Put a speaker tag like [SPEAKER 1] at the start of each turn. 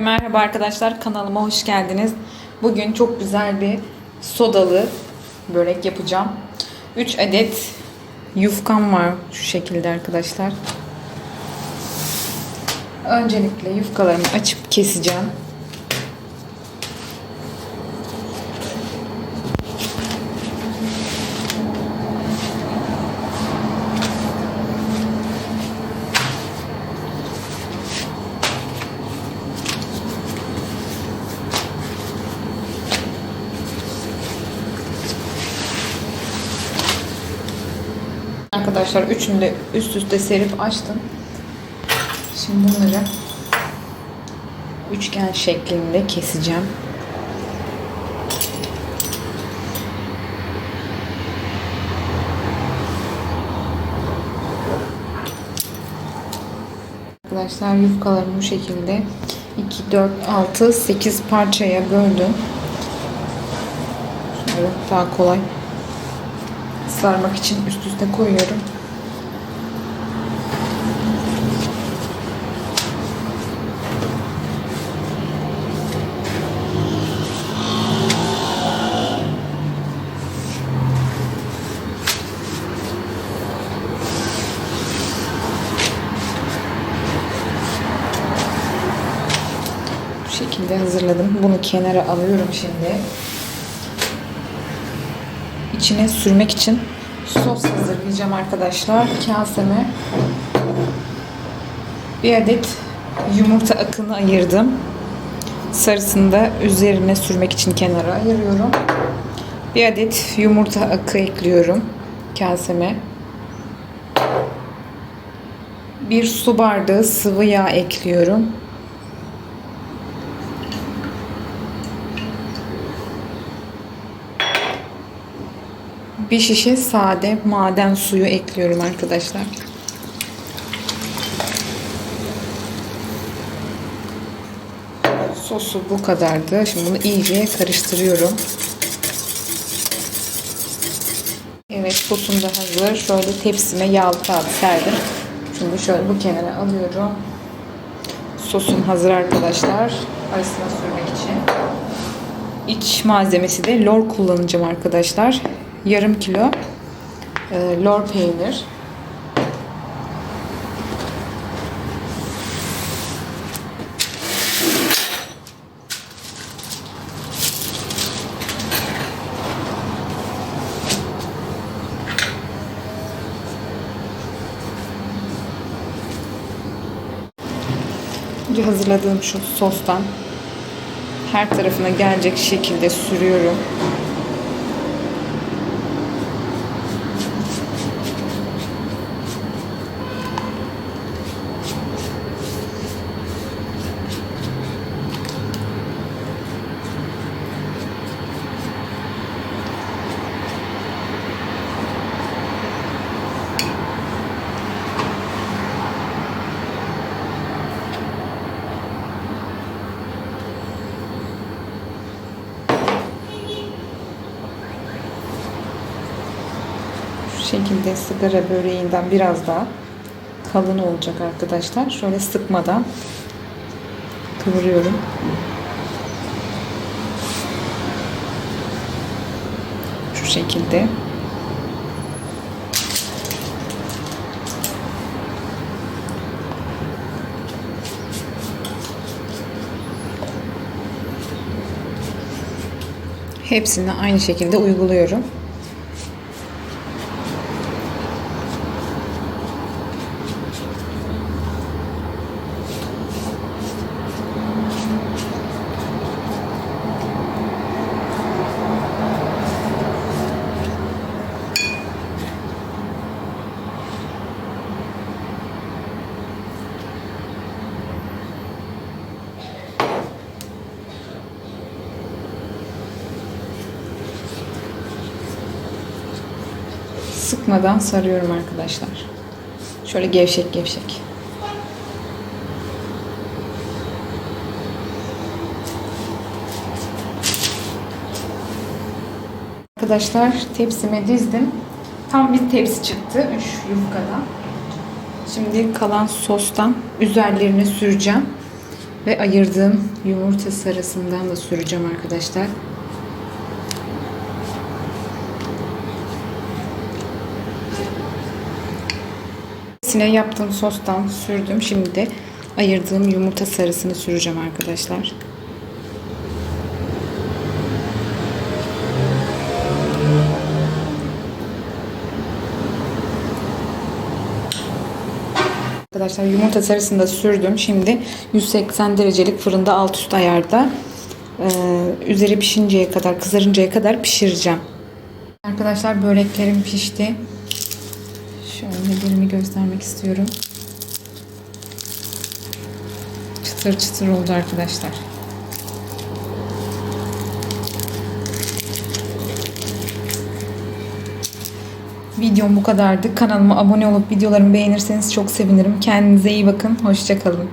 [SPEAKER 1] Merhaba arkadaşlar kanalıma hoş geldiniz. Bugün çok güzel bir sodalı börek yapacağım. 3 adet yufkam var şu şekilde arkadaşlar. Öncelikle yufkalarımı açıp keseceğim. Arkadaşlar üçünü de üst üste serip açtım. Şimdi bunları üçgen şeklinde keseceğim. Arkadaşlar yufkalarımı bu şekilde 2, 4, 6, 8 parçaya böldüm. Şöyle daha kolay sarmak için üst üste koyuyorum. Şekilde hazırladım. Bunu kenara alıyorum şimdi. İçine sürmek için sos hazırlayacağım arkadaşlar. Kaseme bir adet yumurta akını ayırdım. Sarısını da üzerine sürmek için kenara ayırıyorum. Bir adet yumurta akı ekliyorum kaseme. Bir su bardağı sıvı yağ ekliyorum. Bir şişe sade maden suyu ekliyorum arkadaşlar. Sosu bu kadardı. Şimdi bunu iyice karıştırıyorum. Evet sosum da hazır. Şöyle tepsime yağlı kağıt serdim. Şimdi şöyle bu kenara alıyorum. Sosum hazır arkadaşlar. Arasına sürmek için. İç malzemesi de lor kullanacağım arkadaşlar. Yarım kilo e, lor peynir. Önce hazırladığım şu sostan her tarafına gelecek şekilde sürüyorum. Şekilde sigara böreğinden biraz daha kalın olacak arkadaşlar. Şöyle sıkmadan kıvırıyorum. Şu şekilde. Hepsini aynı şekilde uyguluyorum. Sıkmadan sarıyorum arkadaşlar. Şöyle gevşek gevşek. Arkadaşlar tepsime dizdim. Tam bir tepsi çıktı. 3 yufkadan. Şimdi kalan sostan üzerlerine süreceğim. Ve ayırdığım yumurta sarısından da süreceğim arkadaşlar. Sine yaptığım sostan sürdüm. Şimdi de ayırdığım yumurta sarısını süreceğim arkadaşlar. Arkadaşlar yumurta sarısını da sürdüm. Şimdi 180 derecelik fırında alt üst ayarda e, üzeri pişinceye kadar, kızarıncaya kadar pişireceğim. Arkadaşlar böreklerim pişti. Şöyle dilimi göstermek istiyorum. Çıtır çıtır oldu arkadaşlar. Videom bu kadardı. Kanalıma abone olup videolarımı beğenirseniz çok sevinirim. Kendinize iyi bakın. Hoşçakalın.